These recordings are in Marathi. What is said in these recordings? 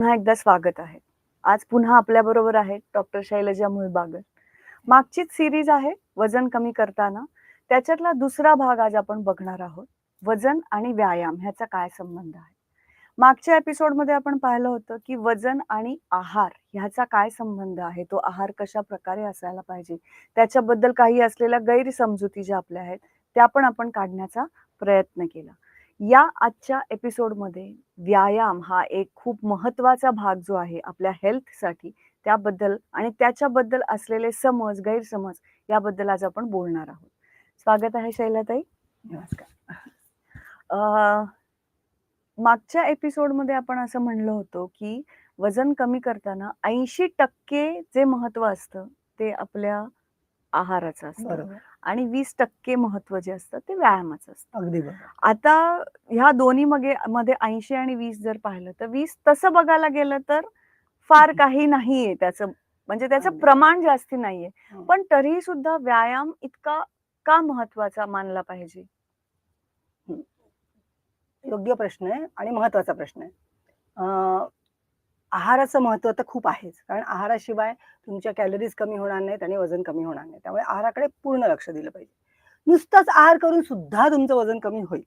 पुन्हा एकदा स्वागत आहे. आज पुन्हा आपल्या बरोबर आहेत डॉक्टर शैलजा मुळबागर मागचीच सिरीज आहे वजन कमी करताना. त्याच्यातला दुसरा भाग आज आपण बघणार आहोत वजन आणि व्यायाम ह्याचा काय संबंध आहे? मागच्या एपिसोडमध्ये आपण पाहिलं होतं की वजन आणि आहार ह्याचा काय संबंध आहे? तो आहार कशा प्रकारे असायला पाहिजे? त्याच्याबद्दल काही असलेल्या गैरसमजुती ज्या आपल्या आहेत त्या पण आपण काढण्याचा प्रयत्न केला. या आजच्या एपिसोडमध्ये व्यायाम हा एक खूप महत्त्वाचा भाग जो आहे आपल्या हेल्थसाठी त्याबद्दल आणि त्याच्याबद्दल असलेले समज गैरसमज याबद्दल आज आपण बोलणार आहोत. स्वागत आहे शैलाताई. नमस्कार. अं, मागच्या एपिसोडमध्ये आपण असं म्हणलं होतं की वजन कमी करताना ऐंशी टक्के जे महत्त्व असतं ते आपल्या आहाराचं असतं. बरोबर. आणि वीस टक्के महत्त्व जे असतं ते व्यायामाचं असतं. अगदी बरोबर. आता ह्या दोन्ही मगे मध्ये ऐंशी आणि वीस जर पाहिलं तर वीस तसं बघायला गेलं तर फार. काही नाहीये त्याचं. म्हणजे त्याचं अगदी. प्रमाण जास्ती नाहीये. पण तरीही सुद्धा व्यायाम इतका का महत्त्वाचा मानला पाहिजे? योग्य प्रश्न आहे आणि महत्त्वाचा प्रश्न आहे. अं, आहाराचं महत्त्व तर खूप आहेच. कारण आहाराशिवाय तुमच्या कॅलरीज कमी होणार नाहीत आणि वजन कमी होणार नाही त्यामुळे आहाराकडे पूर्ण लक्ष दिलं पाहिजे. नुसताच आहार करून सुद्धा तुमचं वजन कमी होईल.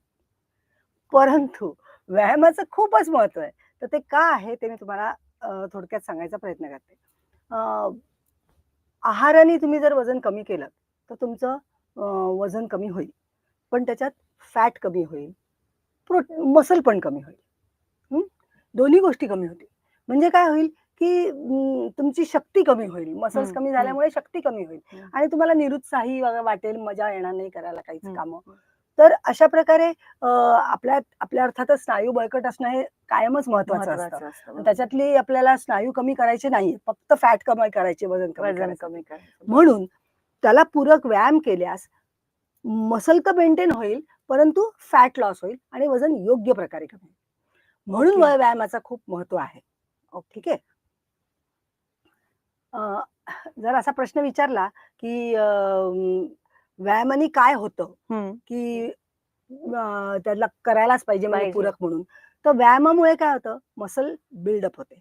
परंतु व्यायामाचं खूपच महत्त्व आहे. तर ते का आहे ते मी तुम्हाला थोडक्यात सांगायचा प्रयत्न करते. आहाराने तुम्ही जर वजन कमी केलं तर तुमचं वजन कमी होईल. पण त्याच्यात फॅट कमी होईल. प्रो मसल पण कमी होईल. दोन्ही गोष्टी कमी होतील. म्हणजे काय होईल की तुमची शक्ती कमी होईल मसल्स कमी. झाल्यामुळे शक्ती कमी होईल. आणि तुम्हाला निरुत्साही वाटेल मजा येणार नाही करायला काहीच. कामं तर अशा प्रकारे आपल्या आपल्या अर्थातच स्नायू बळकट असणं हे कायमच महत्वाचं असतं. त्याच्यातली आपल्याला स्नायू कमी करायचे नाही फक्त फॅट कमी करायचे वजन कमी. म्हणून त्याला पूरक व्यायाम केल्यास मसल तर मेंटेन होईल परंतु फॅट लॉस होईल आणि वजन योग्य प्रकारे कमी होईल म्हणून. व्यायामाचा खूप महत्त्व आहे. ठीक आहे जर असा प्रश्न विचारला की व्यायामाने काय होतं. की त्याला करायलाच पाहिजे म्हणजे पाहिजे. पूरक म्हणून तर व्यायामामुळे काय होतं मसल बिल्डअप होते.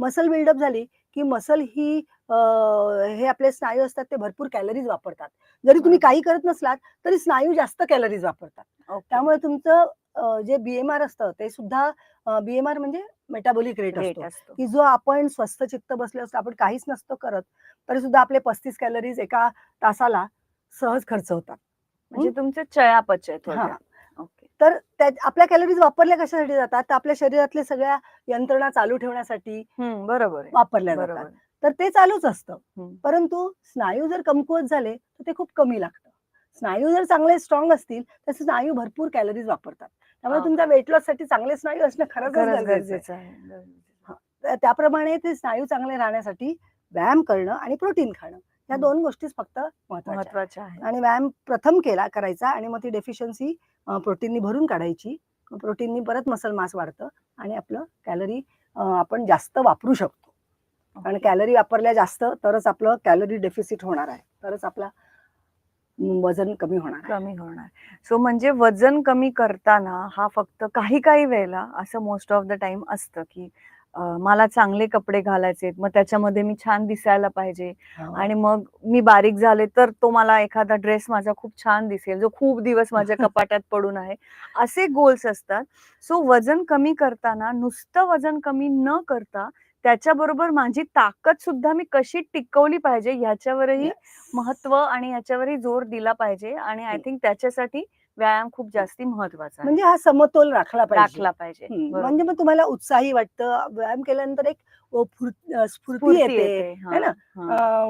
मसल बिल्डअप झाली की मसल ही हे आपले स्नायू असतात ते भरपूर कॅलरीज वापरतात जरी तुम्ही. काही करत नसलात तरी स्नायू जास्त कॅलरीज वापरतात. त्यामुळे तुमचं जे बीएमआर असतं ते सुद्धा बीएमआर म्हणजे मेटाबॉलिक रेट रेट असतो. असतो. की जो आपण स्वस्थ चित्त बसले असतो आपण काहीच नसतो करत तरी सुद्धा आपले पस्तीस कॅलरीज एका तासाला सहज खर्च होतात. म्हणजे तुमचं चयापचय थोडक्यात. ओके. तर त्या आपल्या कॅलरीज वापरल्या कशासाठी जातात? तर आपल्या शरीरातल्या सगळ्या यंत्रणा चालू ठेवण्यासाठी बरोबर आहे. वापरल्या जातात. बरोबर. तर ते चालूच असतं. परंतु स्नायू जर कमकुवत झाले तर ते खूप कमी लागतं. स्नायू जर चांगले स्ट्रॉंग असतील तर स्नायू भरपूर कॅलरीज वापरतात. त्यामुळे. तुमच्या वेट लॉससाठी चांगले स्नायू असणं खरंच गरजेचं आहे. त्याप्रमाणे ते स्नायू चांगले राहण्यासाठी व्यायाम करणं आणि प्रोटीन खाणं या. दोन गोष्टीच फक्त महत्त्वाच्या आहेत. आणि व्यायाम प्रथम केला करायचा आणि मग ती डेफिशियन्सी प्रोटीननी भरून काढायची प्रोटीननी परत मसल मास वाढतं आणि आपलं कॅलरी आपण जास्त वापरू शकतो ओके. कॅलरी वापरल्या जास्त तरच आपलं कॅलरी डेफिसिट होणार आहे तरच आपला वजन कमी होणार कमी होणार. सो म्हणजे वजन कमी करताना हा फक्त काही काही वेळेला असं मोस्ट ऑफ द टाइम असतं की अं, मला चांगले कपडे घालायचे मग त्याच्यामध्ये मी छान दिसायला पाहिजे. आणि मग मी बारीक झाले तर तो मला एखादा ड्रेस माझा खूप छान दिसेल जो खूप दिवस माझ्या कपाटात पडून आहे असे गोल्स असतात. सो वजन कमी करताना नुसतं वजन कमी न करता त्याच्याबरोबर माझी ताकद सुद्धा मी कशी टिकवली पाहिजे ह्याच्यावरही Yes. महत्त्व आणि याच्यावरही जोर दिला पाहिजे आणि आय. थिंक त्याच्यासाठी व्यायाम खूप जास्ती महत्त्वाचा आहे. म्हणजे हा समतोल राखला पाहिजे. राखला पाहिजे. हम्म, बरोबर. म्हणजे मग तुम्हाला उत्साही वाटतं. व्यायाम केल्यानंतर एक अ, फुर- अ, स्फूर्ती स्फूर्ती येते येते. हा, है ना? हा,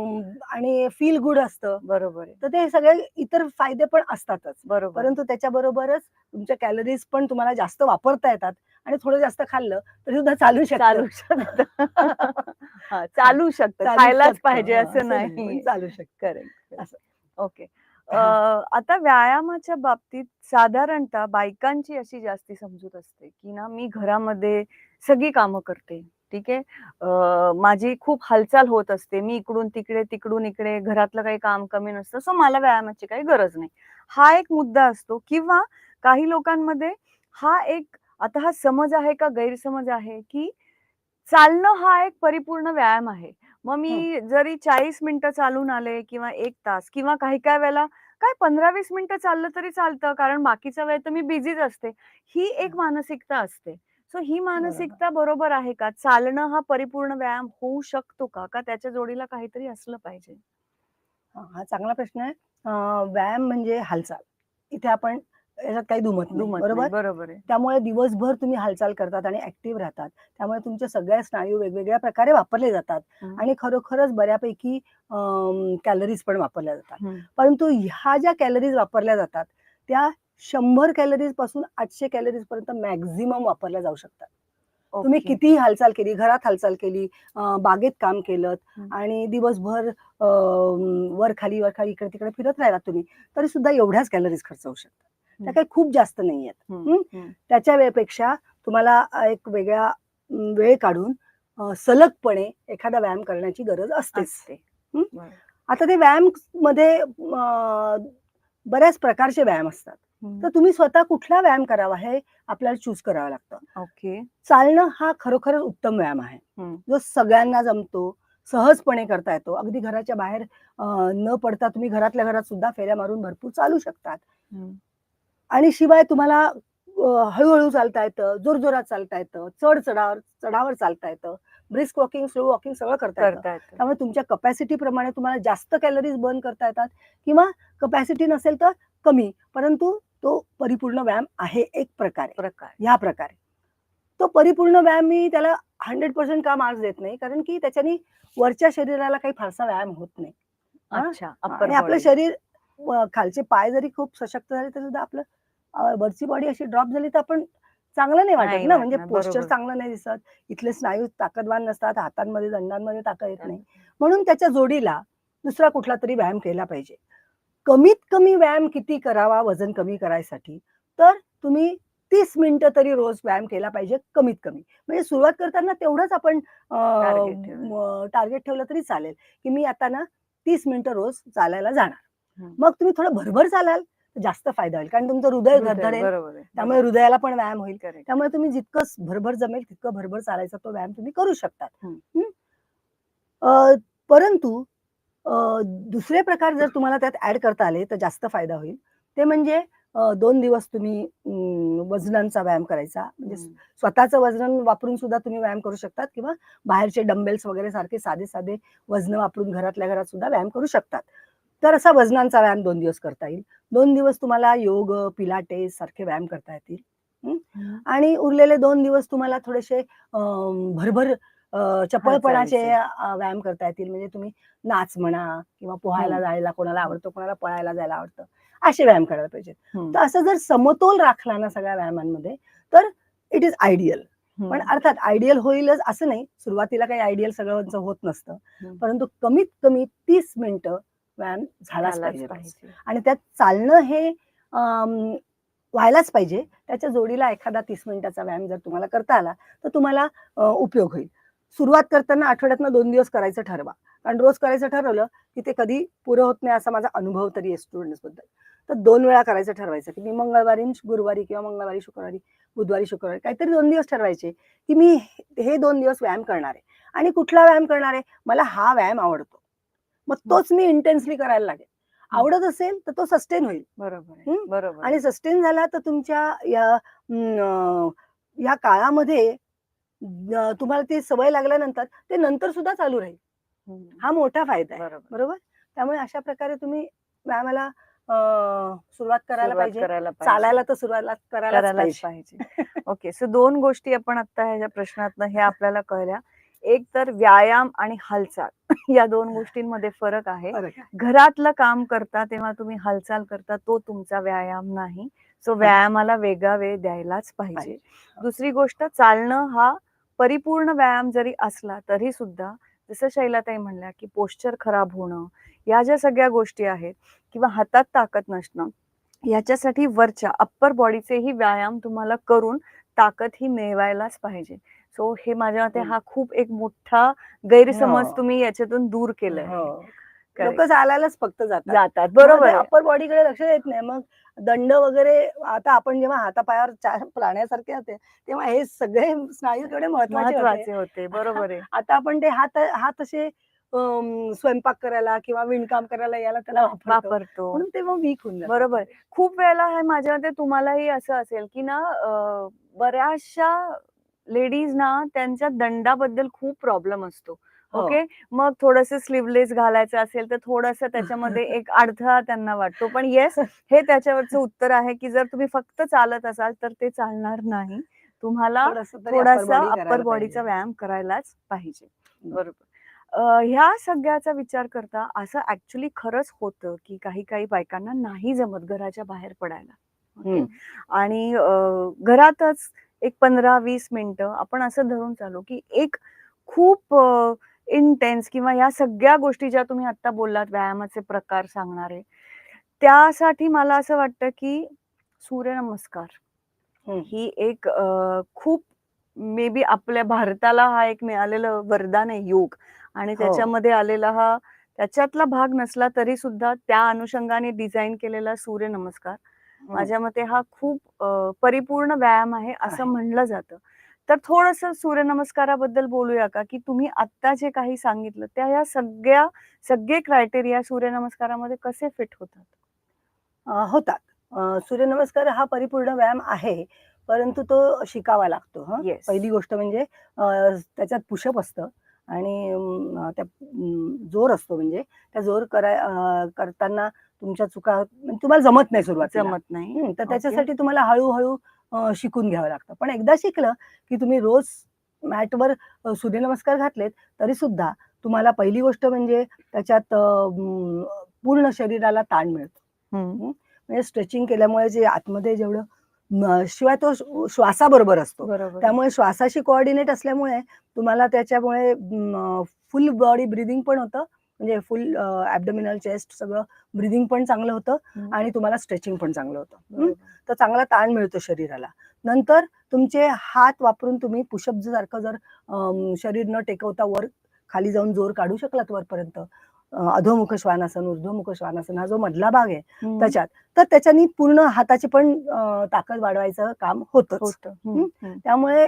आणि फील गुड असतं. बरोबर आहे. तर ते सगळे इतर फायदे पण असतातच. बरोबर. परंतु त्याच्याबरोबरच तुमच्या कॅलरीज पण तुम्हाला जास्त वापरता येतात आणि थोडं जास्त खाल्लं तरी सुद्धा चालू शकतं. चालू शकत. चालू शकतं. चालू खायलाच शकतं. पाहिजे हा, असं पण नाही चालू शकतं. करेक्ट. असं. ओके. आता व्यायामाच्या बाबतीत साधारणतः बायकांची अशी जास्ती समजूत असते की ना मी घरामध्ये सगळी कामं करते ठीक आहे? अं, माझी खूप हालचाल होत असते मी इकडून तिकडे तिकडून इकडे घरातलं काही काम कमी नसतं सो मला व्यायामाची काही गरज नाही. हा एक मुद्दा असतो किंवा काही लोकांमध्ये हा एक आता हा समज आहे का गैरसमज आहे की चालणं हा एक परिपूर्ण व्यायाम आहे. मग मी जरी चाळीस मिनिटं चालून आले किंवा एक तास किंवा काही काही वेळेला काय पंधरा वीस मिनिटं चाललं तरी चालतं कारण बाकीचा वेळ तर मी बिझीच असते. ही एक मानसिकता असते. सो ही मानसिकता बरोबर आहे का? चालणं हा परिपूर्ण व्यायाम होऊ शकतो का? का त्याच्या जोडीला काहीतरी असलं पाहिजे? हा हा चांगला प्रश्न आहे. व्यायाम म्हणजे हालचाल. इथे आपण याच्यात काही दुमत दुमत बरोबर बरोबर आहे त्यामुळे दिवसभर तुम्ही हालचाल करतात आणि ऍक्टिव्ह राहतात त्यामुळे तुमचे सगळे स्नायू वेगवेगळ्या प्रकारे वापरले जातात. आणि खरोखरच बऱ्यापैकी कॅलरीज पण वापरल्या जातात. परंतु ह्या ज्या कॅलरीज वापरल्या जातात त्या शंभर कॅलरीजपासून आठशे कॅलरीज पर्यंत मॅक्झिमम वापरल्या जाऊ शकतात तुम्ही ओके. कितीही हालचाल केली घरात हालचाल केली बागेत काम केलं. आणि दिवसभर वर खाली वर खाली इकडे तिकडे फिरत राहिलात तुम्ही तरी सुद्धा एवढ्याच कॅलरीज खर्च होऊ शकतात त्या. काही खूप जास्त नाही आहेत. त्याच्या वेळेपेक्षा तुम्हाला एक वेगळा वेळ काढून सलगपणे एखादा व्यायाम करण्याची गरज असतेच. आता ते व्यायाममध्ये बऱ्याच प्रकारचे व्यायाम असतात. तर तुम्ही स्वतः कुठला व्यायाम करावा हे आपल्याला चूज करावं लागतं ओके चालणं हा खरोखर उत्तम व्यायाम आहे. जो सगळ्यांना जमतो सहजपणे करता येतो अगदी घराच्या बाहेर न पडता तुम्ही घरातल्या घरात सुद्धा फेऱ्या मारून भरपूर चालू शकतात. आणि शिवाय तुम्हाला हळूहळू चालता येतं जोरजोरात चालता येतं चढ चढावर चढावर चालता येतं ब्रिस्क वॉकिंग स्लो वॉकिंग सगळं करता येतं. त्यामुळे तुमच्या कपॅसिटी प्रमाणे तुम्हाला जास्त कॅलरीज बर्न करता येतात किंवा कपॅसिटी नसेल तर कमी परंतु तो परिपूर्ण व्यायाम आहे एक प्रकारे. प्रकार. ह्या प्रकारे. तो परिपूर्ण व्यायाम मी त्याला हंड्रेड पर्सेंट का मार्क्स देत नाही कारण की त्याच्यानी वरच्या शरीराला काही फारसा व्यायाम होत नाही. आणि आपलं शरीर खालचे पाय जरी खूप सशक्त झाले तरी सुद्धा आपलं वरची बॉडी अशी ड्रॉप झाली तर आपण चांगलं नाही वाटत ना. म्हणजे पोस्चर. चांगलं नाही दिसत. इथले स्नायू ताकदवान नसतात. हातांमध्ये दंडांमध्ये ताकद येत नाही. म्हणून त्याच्या जोडीला दुसरा कुठला तरी व्यायाम केला पाहिजे. कमीत कमी व्यायाम किती करावा वजन कमी करायसाठी तर तुम्ही तीस मिनिटं तरी रोज व्यायाम केला पाहिजे कमीत कमी. म्हणजे सुरुवात करताना तेवढंच आपण. टार्गेट ठेवलं तरी चालेल. की मी आता ना तीस मिनिटं रोज चालायला जाणार. मग तुम्ही थोडं भरभर चालाल तर जास्त फायदा होईल. कारण तुमचं हृदय आहे त्यामुळे हृदयाला पण व्यायाम होईल. त्यामुळे तुम्ही जितकं भरभर जमेल तितकं भरभर चालायचा तो व्यायाम तुम्ही करू? अं, परंतु दुसरे प्रकार जर तुम्हाला त्यात ऍड करता आले तर जास्त फायदा होईल. ते म्हणजे दोन दिवस तुम्ही वजनांचा व्यायाम करायचा. म्हणजे. स्वतःचं वजन वापरून सुद्धा तुम्ही व्यायाम करू शकतात किंवा बाहेरचे डंबेल्स वगैरे सारखे साधे साधे वजन वापरून घरातल्या घरात सुद्धा व्यायाम करू शकतात. तर असा वजनांचा व्यायाम दोन दिवस करता येईल दोन दिवस तुम्हाला योग पिलाटेस सारखे व्यायाम करता येतील. आणि उरलेले दोन दिवस तुम्हाला थोडेसे भरभर चपळपणाचे व्यायाम करता येतील म्हणजे तुम्ही नाच म्हणा किंवा पोहायला. जायला कोणाला आवडतं कोणाला पळायला जायला आवडतं असे व्यायाम करायला हम्म. तर असं जर समतोल राखला ना सगळ्या व्यायामांमध्ये तर इट इज आयडियल. पण अर्थात आयडियल होईलच असं नाही सुरुवातीला काही आयडियल सगळ्यांचं होत नसतं. परंतु कमीत कमी तीस मिनिटं व्यायाम झालाच पाहिजे. आणि त्यात चालणं हे व्हायलाच पाहिजे. त्याच्या जोडीला एखादा तीस मिनिटाचा व्यायाम जर तुम्हाला करता आला तर तुम्हाला उपयोग होईल. सुरुवात करताना आठवड्यातनं दोन दिवस करायचं ठरवा. कारण रोज करायचं ठरवलं की ते कधी पुरं होत नाही असा माझा अनुभव तरी आहे स्टुडंट्सबद्दल. तर दोन वेळा करायचं ठरवायचं की मी मंगळवारी गुरुवारी किंवा मंगळवारी शुक्रवारी बुधवारी शुक्रवारी काहीतरी दोन दिवस ठरवायचे की मी हे- हे दोन दिवस व्यायाम करणार आहे. आणि कुठला व्यायाम करणार आहे? मला हा व्यायाम आवडतो. मग तोच मी इंटेन्सली करायला लागेल. आवडत असेल तर तो सस्टेन होईल. बरोबर? बरोबर आणि सस्टेन झाला तर तुमच्या या या काळामध्ये तुम्हाला ती सवय लागल्यानंतर ते नंतर सुद्धा चालू राहील. हा. मोठा फायदा आहे. बरोबर. बरोबर? त्यामुळे अशा प्रकारे तुम्ही व्यायामाला सुरुवात करायला पाहिजे. चालायला तर सुरुवात करायला पाहिजे. ओके सो दोन गोष्टी आपण आता ह्याच्या प्रश्नातनं हे आपल्याला कळल्या. एक तर व्यायाम आणि हालचाल या दोन गोष्टींमध्ये फरक आहे. घरातलं काम करता तेव्हा तुम्ही हालचाल करता तो तुमचा व्यायाम नाही. सो व्यायामाला वेगळा वेळ द्यायलाच पाहिजे. पाहिजे. दुसरी गोष्ट चालणं हा परिपूर्ण व्यायाम जरी असला तरी सुद्धा जसं शैलाताई म्हणल्या की पोश्चर खराब होणं या ज्या सगळ्या गोष्टी आहेत किंवा हातात ताकद नसणं याच्यासाठी वरच्या अप्पर बॉडीचेही व्यायाम तुम्हाला करून ताकद ही मिळवायलाच पाहिजे. सो हे माझ्या मते. हा खूप एक मोठा गैरसमज हो. तुम्ही याच्यातून दूर केलाय हो. लोक चालायलाच फक्त जातात जातात बरोबर. अप्पर बॉडीकडे लक्ष देत नाही मग दंड वगैरे आता आपण जेव्हा हातापायावर चार प्राण्यासारखे होते तेव्हा हे सगळे स्नायू केवढे महत्त्वाचे होते बरोबर आहे आता आपण ते हात हात असे स्वयंपाक करायला किंवा विणकाम करायला याला त्याला वापरतो म्हणून ते मग वीक होऊन. बरोबर खूप वेळेला हे माझ्या मते तुम्हालाही असं असेल की ना बऱ्याचशा लेडीज ना त्यांच्या दंडाबद्दल खूप प्रॉब्लेम असतो हो. ओके मग थोडस स्लीवलेस घालायचं असेल तर थोडस त्याच्यामध्ये एक अडथळा त्यांना वाटतो पण येस हे त्याच्यावरचं उत्तर आहे की जर तुम्ही फक्त चालत असाल तर ते चालणार नाही तुम्हाला थोडंसं अप्पर बॉडीचा. व्यायाम करायलाच पाहिजे. बरोबर ह्या सगळ्याचा विचार करता असं ऍक्च्युली खरंच होतं की काही काही बायकांना नाही जमत घराच्या बाहेर पडायला. आणि घरातच एक पंधरा वीस मिनिटं आपण असं धरून चालू की एक खूप इंटेन्स किंवा या सगळ्या गोष्टी ज्या तुम्ही आता बोललात व्यायामाचे प्रकार सांगणारे त्यासाठी मला असं वाटतं की सूर्यनमस्कार हम्म. ही एक खूप मे बी आपल्या भारताला हा एक मिळालेलं वरदान आहे योग आणि हो. त्याच्यामध्ये आलेला हा त्याच्यातला भाग नसला तरी सुद्धा त्या अनुषंगाने डिझाईन केलेला सूर्यनमस्कार. माझ्या मते हा खूप परिपूर्ण व्यायाम आहे असं. म्हणलं जातं तर थोडस सूर्यनमस्काराबद्दल बोलूया का की तुम्ही आत्ता जे काही सांगितलं त्या या सगळ्या सगळे क्रायटेरिया सूर्यनमस्कारामध्ये कसे फिट होतात होतात सूर्यनमस्कार हा परिपूर्ण व्यायाम आहे परंतु तो शिकावा लागतो हं. Yes. पहिली गोष्ट म्हणजे त्याच्यात पुशअप असतं आणि त्या जोर असतो म्हणजे त्या जोर कराय अ, करताना तुमच्या चुका म्हणजे तुम्हाला जमत नाही सुरुवातीला. जमत नाही. तर. त्याच्यासाठी तुम्हाला हळूहळू शिकून घ्यावं लागतं. पण एकदा शिकलं की तुम्ही रोज मॅटवर सूर्यनमस्कार घातलेत तरी सुद्धा तुम्हाला पहिली गोष्ट म्हणजे त्याच्यात पूर्ण शरीराला ताण मिळतो. म्हणजे स्ट्रेचिंग केल्यामुळे जे आतमध्ये जेवढं शिवाय तो श्व- श्वासाबरोबर असतो. त्यामुळे श्वासाशी कोऑर्डिनेट असल्यामुळे तुम्हाला त्याच्यामुळे फुल बॉडी ब्रिदिंग पण होतं. म्हणजे फुल ऍबडोमिनल चेस्ट सगळं ब्रिदिंग पण चांगलं होतं. आणि तुम्हाला स्ट्रेचिंग पण चांगलं होतं. तर चांगला ताण मिळतो शरीराला नंतर तुमचे हात वापरून तुम्ही पुशअप सारखं जर शरीर न टेकवता वर खाली जाऊन जोर काढू शकलात वरपर्यंत अधोमुख श्वानासन ऊर्ध्वमुख श्वानासन हा जो मधला भाग आहे. त्याच्यात तर त्याच्यानी पूर्ण हाताची पण ताकद वाढवायचं काम होतं. त्यामुळे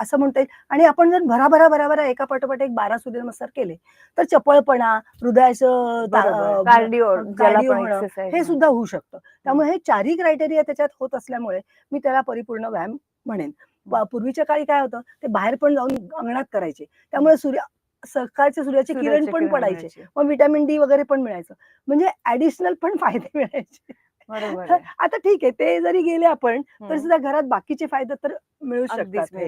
असं म्हणता येईल. आणि आपण जर भराभरा भराभरा एका पाठोपाठ एक बारा सूर्यनमस्कार केले तर चपळपणा हृदयाचं कार्डिओ हे. सुद्धा होऊ शकतं. त्यामुळे हे चारही क्रायटेरिया त्याच्यात होत असल्यामुळे मी त्याला परिपूर्ण व्यायाम म्हणेन. पूर्वीच्या काळी काय होतं ते बाहेर पण जाऊन अंगणात करायचे. त्यामुळे सूर्य सकाळच्या सूर्याची किरण पण पडायचे. मग विटॅमिन डी वगैरे पण मिळायचं म्हणजे ऍडिशनल पण फायदे मिळायचे बरोबर. आता ठीक आहे ते जरी गेले आपण तरी. सुद्धा घरात बाकीचे फायदे तर मिळू शकतात.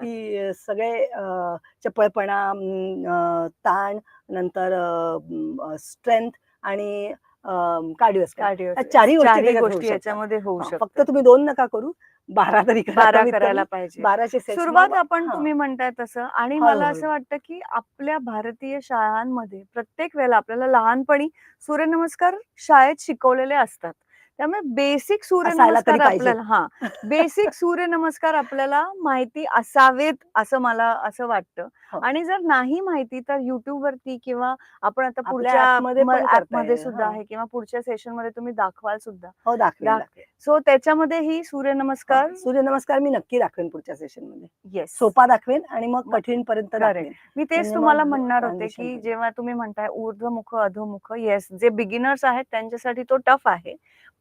की सगळे चपळपणा ताण नंतर स्ट्रेंथ आणि कार्डिओ चारही गोष्टी. याच्यामध्ये होऊ शकतात फक्त तुम्ही दोन नका करू बारा तरी करा बारा करायला. पाहिजे sets. सुरुवात आपण. तुम्ही म्हणताय तसं आणि. मला असं वाटतं की आपल्या भारतीय शाळांमध्ये प्रत्येक वेळेला आपल्याला लहानपणी सूर्यनमस्कार शाळेत शिकवलेले असतात त्यामुळे बेसिक सूर्यनमस्कार. आपल्याला हा बेसिक सूर्यनमस्कार आपल्याला माहिती असावेत असं मला असं वाटतं. आणि जर नाही माहिती तर युट्यूब वरती किंवा आपण आता पुढच्या ऍपमध्ये. सुद्धा हा. आहे किंवा पुढच्या सेशनमध्ये तुम्ही दाखवाल सुद्धा हो. सो त्याच्यामध्ये ही सूर्यनमस्कार हा, सूर्यनमस्कार मी नक्की दाखवेन पुढच्या सेशनमध्ये येस सोपा दाखवेन आणि मग कठीण पर्यंत मी तेच म्हणजे तुम्हाला म्हणणार होते की. जेव्हा तुम्ही म्हणताय ऊर्ध्वमुख अधोमुख येस जे बिगिनर्स आहेत त्यांच्यासाठी तो टफ आहे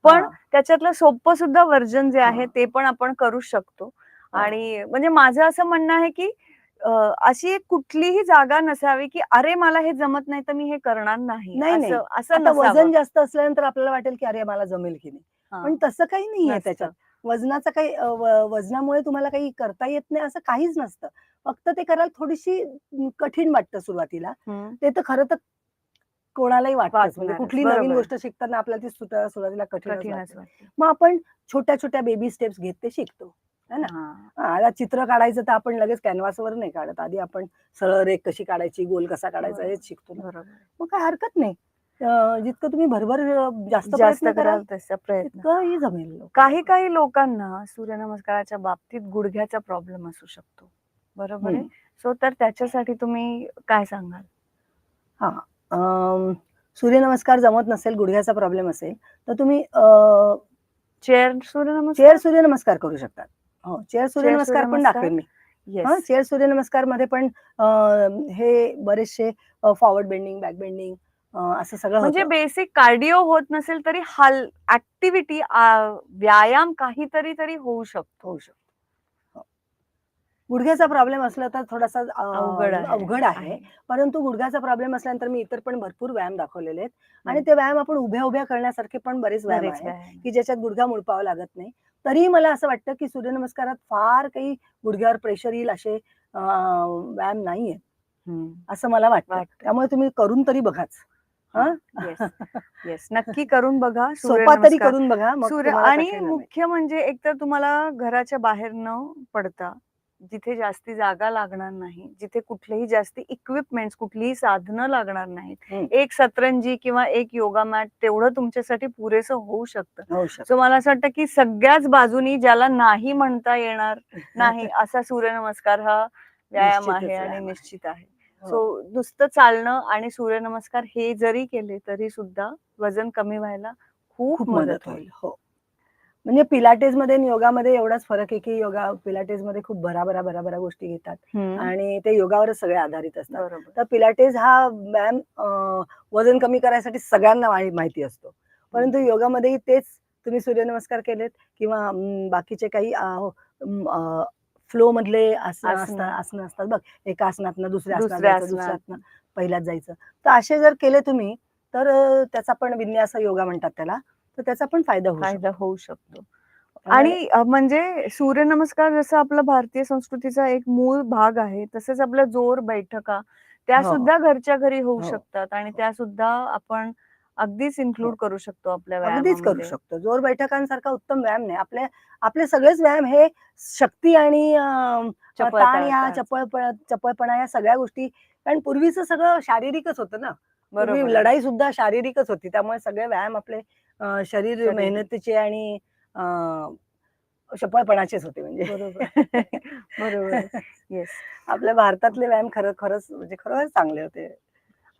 पण हा. त्याच्यातलं सोपं सुद्धा वर्जन जे आहे हा. ते पण आपण करू शकतो हा. आणि म्हणजे माझं असं म्हणणं आहे की अशी एक कुठलीही जागा नसावी की अरे मला हे जमत नाही तर मी हे करणार नाही नाही, नाही. असं असं आता नसावं. वजन जास्त असल्यानंतर आपल्याला वाटेल की अरे मला जमेल की नाही हा. पण तसं काही नाहीये नसतं. त्याच्यात वजनाचं काही अ, व- वजनामुळे तुम्हाला काही करता येत नाही असं काहीच नसतं फक्त ते करायला थोडीशी कठीण वाटतं सुरुवातीला हम्म. ते तर खरं तर कोणालाही वाटतंच म्हणजे कुठली बरोबर. नवीन गोष्ट शिकताना आपल्याला ती सुद्धा सुरुवातीला कठीणच वाटते. वाटतं. मग आपण छोट्या छोट्या बेबी स्टेप्स घेत ते शिकतो है ना? हा. आता चित्र काढायचं तर आपण लगेच कॅनव्हासवर नाही काढत. आधी आपण सरळ रेख कशी काढायची गोल कसा काढायचा बरोबर. हेच शिकतो ना. बरोबर. मग काय हरकत नाही. अं, जितकं तुम्ही भरभर अं, जास्त जास्त प्रयत्न कराल कराल तसा प्रयत्न. जमेल लोकांना. काही काही लोकांना सूर्यनमस्काराच्या बाबतीत गुडघ्याचा प्रॉब्लेम असू शकतो. बरोबर आहे? हम्म. सो तर त्याच्यासाठी तुम्ही काय सांगाल? हा सूर्यनमस्कार जमत नसेल गुडघ्याचा प्रॉब्लेम असेल तर तुम्ही चेअर सूर्यनमस्कार? चेअर सूर्यनमस्कार करू शकतात. हो चेअर सूर्यनमस्कार पण? दाखवेन मी. हा चेअर सूर्यनमस्कारमध्ये पण हे बरेचसे फॉरवर्ड बेंडिंग बॅक बेंडिंग असं सगळं म्हणजे. बेसिक कार्डिओ होत नसेल तरी हाल ऍक्टिव्हिटी व्यायाम काहीतरी तरी होऊ शकतो होऊ शकतो. गुडघ्याचा प्रॉब्लेम असला तर थोडासा अवघड आहे. अवघड आहे. परंतु गुडघ्याचा प्रॉब्लेम असल्यानंतर मी इतर पण भरपूर व्यायाम दाखवलेले आहेत. आणि ते व्यायाम आपण उभ्या उभ्या करण्यासारखे पण बरेच व्यायाम बरेच आहेत. की ज्याच्यात गुडघा मुळपावा लागत नाही. तरीही मला असं वाटतं की सूर्यनमस्कारात फार काही गुडघ्यावर प्रेशर येईल असे व्यायाम नाहीये. असं मला वाटतं. त्यामुळे तुम्ही करून तरी बघाच. हा? येस नक्की करून बघा सोपा तरी. करून बघा. सूर्य आणि. मुख्य म्हणजे एकतर तुम्हाला घराच्या बाहेर न पडता जिथे जास्ती जागा लागणार नाही जिथे कुठलेही जास्ती इक्विपमेंट्स कुठलीही साधनं लागणार नाहीत. एक सतरंजी किंवा एक योगा मॅट तेवढं तुमच्यासाठी पुरेसं होऊ शकतं. सो मला असं वाटतं की सगळ्याच बाजूनी ज्याला नाही म्हणता येणार नाही असा सूर्यनमस्कार हा व्यायाम आहे आणि. निश्चित आहे हो. सो नुसतं चालणं आणि सूर्यनमस्कार हे जरी केले तरी सुद्धा वजन कमी व्हायला खूप खूप मदत होईल हो म्हणजे पिलाटेस मध्ये योगामध्ये एवढाच फरक आहे की योगा पिलाटेस मध्ये खूप भराभरा भराभरा गोष्टी घेतात. आणि ते योगावरच सगळे आधारित असतात. तर पिलाटेस हा व्यायाम अं, वजन कमी करायसाठी सगळ्यांना माहि- माहिती असतो. परंतु योगामध्येही तेच तुम्ही सूर्यनमस्कार केलेत किंवा बाकीचे काही फ्लो मधले आसन. असतात आसनं असतात बघ. एका आसनातनं दुसऱ्या आसनात दुसऱ्या दुसऱ्या आसनात. आसनात पहिल्यात जायचं. तर असे जर केले तुम्ही तर त्याचा पण विन्यास योगा म्हणतात त्याला. तर त्याचा पण फायदा होऊ शकतो फायदा होऊ शकतो आणि म्हणजे सूर्यनमस्कार जसं आपला भारतीय संस्कृतीचा एक मूळ भाग आहे तसेच आपल्या जोर बैठका त्या हो. सुद्धा घरच्या घरी होऊ हो. शकतात आणि त्या सुद्धा आपण अगदीच इन्क्लूड करू शकतो आपल्या अगदीच करू. शकतो जोर बैठकांसारखा उत्तम व्यायाम नाही आपले आपले सगळेच व्यायाम हे शक्ती आणि ताण या. चपळपणा चपळपणा या सगळ्या गोष्टी कारण पूर्वीचं सगळं शारीरिकच होतं ना बरोबर लढाई सुद्धा शारीरिकच होती त्यामुळे सगळे व्यायाम आपले शरीर. मेहनतीचे आणि अं, चपळपणाचेच होते म्हणजे. बरोबर. बरोबर. येस आपल्या भारतातले व्यायाम खरं खरंच म्हणजे खरंच चांगले होते.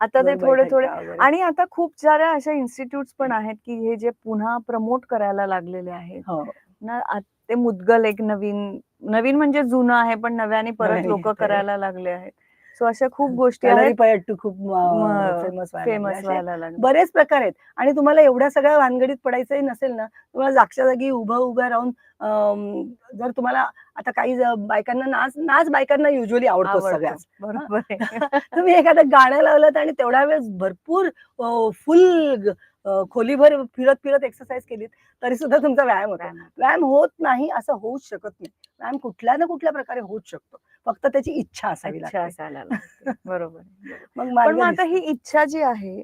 आता ते थोडे थोडे. आणि आता खूप साऱ्या अशा इन्स्टिट्यूट पण आहेत की हे जे पुन्हा प्रमोट करायला लागलेले आहेत. हो. ना ते मुदगल एक नवीन नवीन म्हणजे जुनं आहे पण नव्याने परत लोक. करायला लागले आहेत. सो अशा खूप गोष्टी आहेत. खूप फेमस फेमस व्हायला बरेच प्रकार आहेत. आणि तुम्हाला एवढ्या सगळ्या भानगडीत पडायचंही नसेल ना तुम्हाला जागच्या जागी उभं उभं राहून जर तुम्हाला आता काही बायकांना नाच नाच बायकांना युजली आवडतो. सगळ्याच. बरोबर. तुम्ही एखादं गाणं लावलं आणि तेवढ्या वेळेस भरपूर फुल खोलीभर फिरत फिरत एक्सरसाइज केलीत तरी सुद्धा तुमचा व्यायाम होतो व्यायाम. होत नाही असं होऊच शकत नाही व्यायाम कुठल्या ना कुठल्या प्रकारे होऊच शकतो फक्त त्याची इच्छा असावी. बरोबर. मग आता ही. इच्छा जी आहे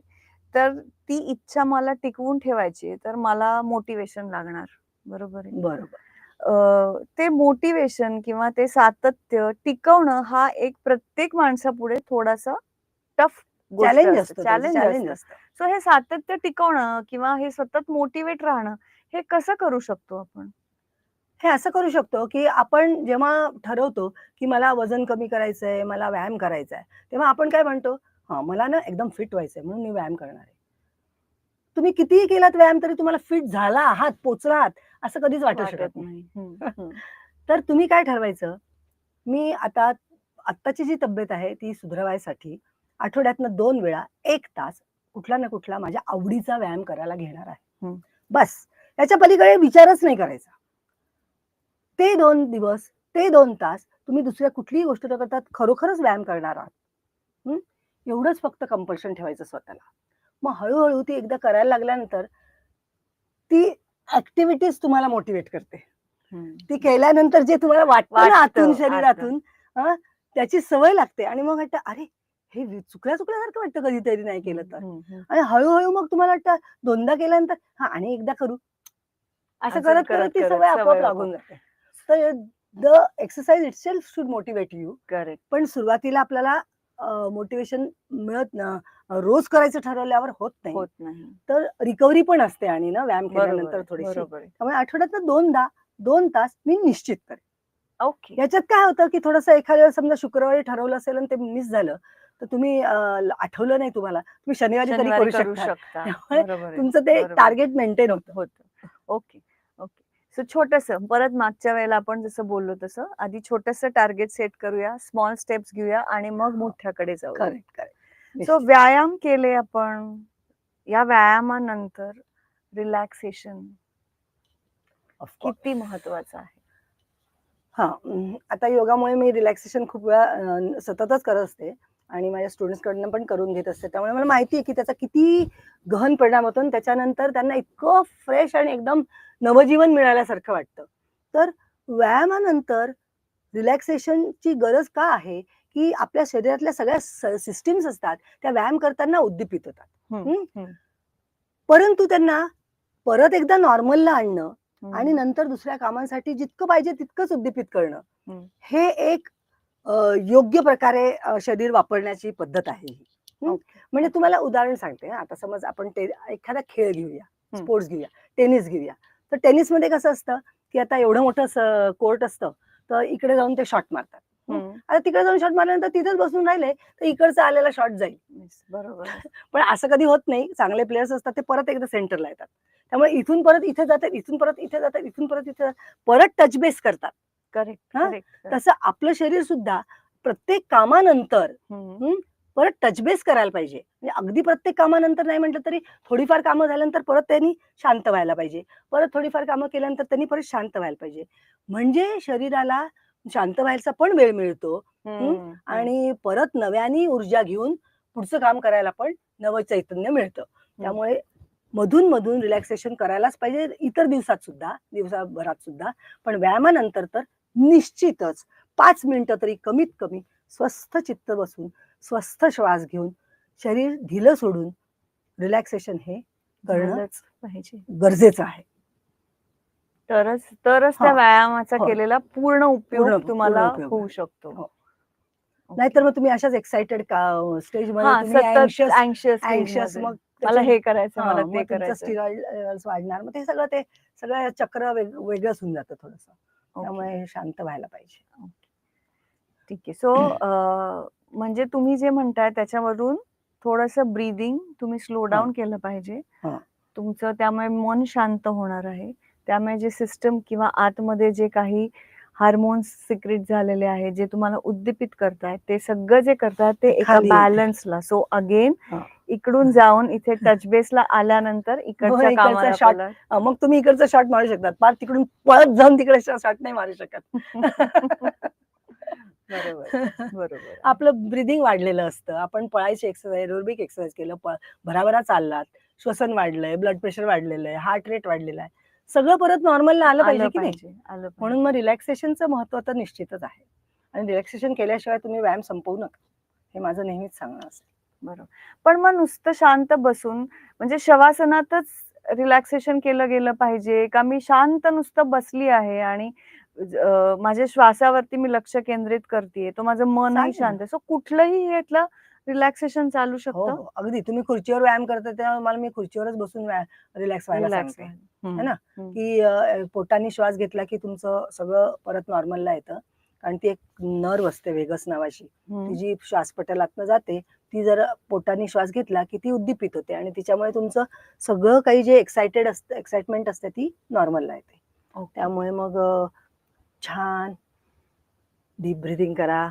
तर ती इच्छा मला टिकवून ठेवायची तर मला मोटिवेशन लागणार बरोबर बरोबर ते मोटिवेशन किंवा ते सातत्य टिकवणं हा एक प्रत्येक माणसापुढे थोडासा टफ चॅलेंज असतं चॅलेंज असतं. सो हे सातत्य टिकवणं किंवा हे सतत मोटिवेट राहणं हे कसं करू शकतो आपण? हे असं करू शकतो की आपण जेव्हा ठरवतो की मला वजन कमी करायचंय मला व्यायाम करायचा आहे तेव्हा आपण काय म्हणतो? हा मला ना एकदम फिट व्हायचंय म्हणून मी व्यायाम करणार आहे. तुम्ही कितीही केलात व्यायाम तरी तुम्हाला फिट झाला आहात पोचला आहात असं कधीच वाटू शकत नाही. तर तुम्ही काय ठरवायचं? मी आता आत्ताची जी तब्येत आहे ती सुधारवायसाठी आठवड्यातनं दोन वेळा एक तास कुठला ना कुठला माझ्या आवडीचा व्यायाम करायला घेणार आहे. बस. याच्या पलीकडे विचारच नाही करायचा. ते दोन दिवस ते दोन तास तुम्ही दुसऱ्या कुठलीही गोष्ट न करता खरोखरच व्यायाम करणार आहात? एवढंच फक्त कंपल्शन ठेवायचं स्वतःला. मग हळूहळू ती एकदा करायला लागल्यानंतर ती ऍक्टिव्हिटीज तुम्हाला मोटिवेट करते. ती केल्यानंतर जे तुम्हाला वाटतं आतून शरीरातून त्याची सवय लागते. आणि मग वाटतं अरे हे चुकल्या चुकल्यासारखं वाटतं कधीतरी नाही केलं तर. आणि हळूहळू मग तुम्हाला वाटतं दोनदा केल्यानंतर हा आणि एकदा करू. असं करत करत ती सवय आपोआप लागून जाते. तर the exercise itself should motivate you correct पण सुरुवातीला आपल्याला मोटिवेशन मिळत ना रोज करायचं ठरवल्यावर होत नाही. होत नाही. तर रिकव्हरी पण असते आणि ना व्यायाम केल्यानंतर थोडीशी. त्यामुळे आठवड्यातनं दोनदा दोन तास मी निश्चित करेन. ओके. याच्यात काय होतं की थोडंसं एखाद्या समजा शुक्रवारी ठरवलं असेल आणि ते मिस झालं तर तुम्ही आठवलं नाही तुम्हाला तुम्ही शनिवारी तरी करू शकता. त्यामुळे. तुमचं ते. टार्गेट मेंटेन होतं. होतं. ओके ओके सो छोटस परत मागच्या वेळेला आपण जसं बोललो तसं आधी छोटस टार्गेट सेट करूया स्मॉल स्टेप्स घेऊया आणि मग मोठ्याकडे जाऊ करेक्ट करेक्ट सो व्यायाम केले आपण या व्यायामानंतर रिलॅक्सेशन किती महत्वाचं आहे? हा आता योगामुळे मी रिलॅक्सेशन खूप वेळा सततच करत असते. आणि माझ्या स्टुडंट्स कडनं पण करून घेत असते. त्यामुळे मला माहिती आहे की त्याचा किती गहन परिणाम होतो आणि त्याच्यानंतर त्यांना इतकं फ्रेश आणि एकदम नवजीवन मिळाल्यासारखं वाटतं. तर व्यायामानंतर रिलॅक्सेशनची गरज का आहे? की आपल्या शरीरातल्या सगळ्या सिस्टीम्स असतात त्या व्यायाम करताना उद्दीपित होतात. परंतु त्यांना परत एकदा नॉर्मलला आणणं. आणि नंतर दुसऱ्या कामांसाठी जितकं पाहिजे तितकंच उद्दीपित करणं. हे एक योग्य प्रकारे शरीर वापरण्याची पद्धत आहे ही. म्हणजे तुम्हाला उदाहरण सांगते. आता समज आपण एखादा खेळ घेऊया. स्पोर्ट्स घेऊया टेनिस घेऊया तर टेनिसमध्ये कसं असतं की आता एवढं मोठं कोर्ट असतं तर इकडे जाऊन ते शॉट मारतात आता तिकडे जाऊन शॉट मारल्यानंतर तिथेच बसून राहिले तर इकडचा आलेला शॉट जाईल बरोबर. पण असं कधी होत नाही चांगले प्लेयर्स असतात ते परत एकदा सेंटरला येतात त्यामुळे इथून परत इथे जातात इथून परत इथे जातात इथून परत इथे. परत टच बेस करतात करेक्ट हा? करेक्ट तसं आपलं शरीर सुद्धा प्रत्येक कामानंतर हम्म, परत टचबेस करायला पाहिजे. म्हणजे अगदी प्रत्येक कामानंतर नाही म्हटलं तरी थोडीफार कामं झाल्यानंतर परत त्यांनी शांत व्हायला पाहिजे. परत थोडीफार कामं केल्यानंतर त्यांनी परत शांत व्हायला पाहिजे. म्हणजे शरीराला शांत व्हायचा पण वेळ मिळतो. हम्म, आणि परत नव्याने ऊर्जा घेऊन पुढचं काम करायला पण नवं चैतन्य मिळतं. त्यामुळे मधून मधून रिलॅक्सेशन करायलाच पाहिजे. इतर दिवसात सुद्धा दिवसाभरात सुद्धा. पण व्यायामानंतर तर निश्चितच पाच मिनिटं तरी कमीत कमी स्वस्थ चित्त बसून स्वस्थ श्वास घेऊन शरीर ढिलं सोडून रिलॅक्सेशन हे करणं झालंच पाहिजे गरजेचं आहे तरच तरच त्या. व्यायामाचा हो. केलेला पूर्ण उपयोग तुम्हाला होऊ. शकतो हो. नाहीतर मग तुम्ही अशाच एक्साइटेड स्टेजमध्ये मग मला हे करायचं मला ते करायचं वाढणार मग ते सगळं ते सगळं चक्र वेग- वेगळंच होऊन जातं थोडस. त्यामुळे हे शांत व्हायला पाहिजे. ठीक आहे. सो म्हणजे तुम्ही जे म्हणताय त्याच्यावरून थोडस ब्रीदिंग तुम्ही स्लो डाऊन केलं पाहिजे. हा. तुमचं त्यामुळे मन शांत होणार आहे. त्यामुळे जे सिस्टम किंवा आतमध्ये जे काही हार्मोन्स सिक्रेट झालेले आहेत जे तुम्हाला उद्दीपित करतायत ते सगळं जे करतायत ते एका. बॅलन्सला सो अगेन. इकडून जाऊन इथे टचबेसला आल्यानंतर इकडच्या हो, इकडचा हा, मग तुम्ही इकडचं शॉट मारू शकतात. पार तिकडून पळत जाऊन तिकडे शॉट नाही मारू शकत. बरोबर बरोबर. आपलं ब्रिदिंग वाढलेलं असतं. आपण पळायची एक्सरसाइज एरोबिक एक्सरसाइज केलं भराभरा चाललात. श्वसन वाढलंय ब्लड प्रेशर वाढलेलं आहे हार्ट रेट वाढलेला आहे. सगळं परत नॉर्मलला आलं पाहिजे की नाही. म्हणून मग रिलॅक्सेशनचं महत्त्व तर निश्चितच आहे. आणि रिलॅक्सेशन केल्याशिवाय तुम्ही व्यायाम संपवू नका. हे माझं नेहमीच सांगणं असतं. बरोबर. पण मग नुसतं शांत बसून म्हणजे शवासनातच रिलॅक्सेशन केलं गेलं पाहिजे का मी शांत नुसतं बसली आहे आणि माझ्या श्वासावरती मी लक्ष केंद्रित करते तो माझं मनही शांत सो कुठलंही यातलं रिलॅक्सेशन चालू हो शकतं. हो. अगदी. तुम्ही खुर्चीवर व्यायाम करता तेव्हा मला मी खुर्चीवरच बसून रिलॅक्स व्हायला रिलॅक्स सांगते. है ना? की अ, पोटाने श्वास घेतला की तुमचं सगळं परत नॉर्मलला येतं. कारण ती एक नर्व असते वेगस नावाची. ती जी श्वासपटलातनं जाते ती जर पोटाने श्वास घेतला की ती उद्दीपित होते आणि तिच्यामुळे तुमचं सगळं काही जे एक्साइटेड असतं एक्साइटमेंट असते ती नॉर्मलला येते. त्यामुळे मग अ, छान डीप ब्रिदिंग करा.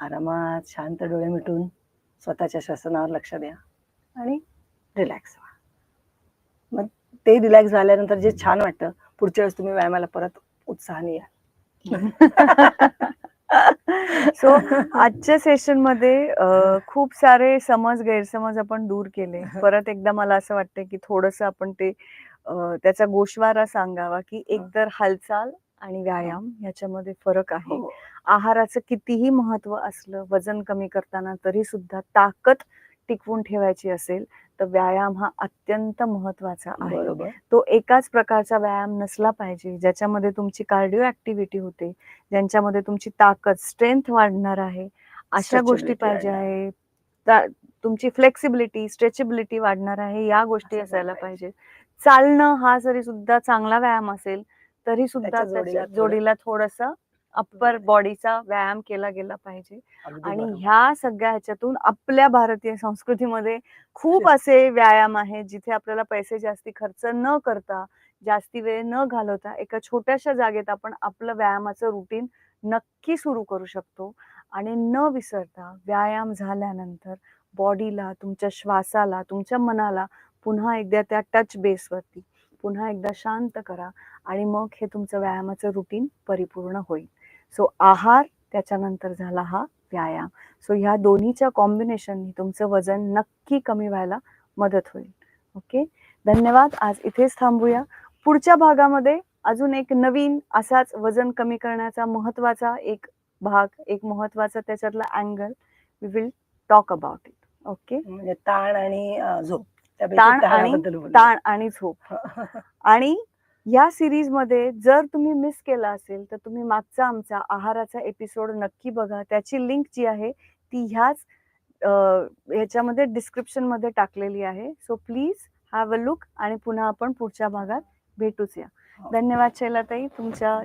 आरामात शांत डोळे मिटून स्वतःच्या श्वसनावर लक्ष द्या आणि रिलॅक्स व्हा. मग ते रिलॅक्स झाल्यानंतर जे छान वाटतं पुढच्या वेळेस तुम्ही व्यायामाला परत उत्साहाने या. सो आजच्या सेशनमध्ये खूप सारे समज गैरसमज आपण दूर केले. परत एकदा मला असं वाटतं की थोडस आपण ते त्याचा गोषवारा सांगावा की एकतर हालचाल आणि व्यायाम ह्याच्यामध्ये फरक आहे. हो. आहाराचं कितीही महत्त्व असलं वजन कमी करताना तरी सुद्धा ताकद टिकवून ठेवायची असेल तर व्यायाम हा अत्यंत महत्त्वाचा आहे. तो एकाच प्रकारचा व्यायाम नसला पाहिजे ज्याच्यामध्ये तुमची कार्डिओ ऍक्टिव्हिटी होते ज्यांच्यामध्ये तुमची ताकद स्ट्रेंथ वाढणार आहे अशा गोष्टी पाहिजे. आहे तुमची फ्लेक्सिबिलिटी स्ट्रेचेबिलिटी वाढणार आहे या गोष्टी असं असायला पाहिजे चालणं हा जरी सुद्धा चांगला व्यायाम असेल तरी सुद्धा जोडीला थोडस अप्पर बॉडीचा व्यायाम केला गेला पाहिजे. आणि. ह्या सगळ्या ह्याच्यातून आपल्या भारतीय संस्कृतीमध्ये खूप असे व्यायाम आहेत जिथे आपल्याला पैसे जास्ती खर्च न करता जास्ती वेळ न घालवता एका छोट्याशा जागेत आपण आपलं व्यायामाचं रुटीन नक्की सुरू करू शकतो. आणि न विसरता व्यायाम झाल्यानंतर बॉडीला तुमच्या श्वासाला तुमच्या मनाला पुन्हा एकदा त्या टच बेसवरती पुन्हा एकदा शांत करा आणि मग हे तुमचं व्यायामाचं रुटीन परिपूर्ण होईल. सो आहार त्याच्यानंतर झाला हा व्यायाम. सो ह्या दोन्हीच्या कॉम्बिनेशननी तुमचं वजन नक्की कमी व्हायला मदत होईल. ओके धन्यवाद. आज इथेच थांबूया. पुढच्या भागामध्ये अजून एक नवीन असाच वजन कमी करण्याचा महत्त्वाचा एक भाग एक महत्त्वाचा त्याच्यातला angle we will talk about it okay म्हणजे ताण आणि झोप. ताण आणि. ताण आणि झोप आणि या सिरीजमध्ये जर तुम्ही मिस केला असेल तर तुम्ही मागचा आमचा आहाराचा एपिसोड नक्की बघा त्याची लिंक जी आहे ती ह्याच ह्याच्यामध्ये डिस्क्रिप्शनमध्ये टाकलेली आहे so please have a look आणि पुन्हा आपण पुढच्या भागात भेटूच या हो. धन्यवाद शैलाताई तुमच्या.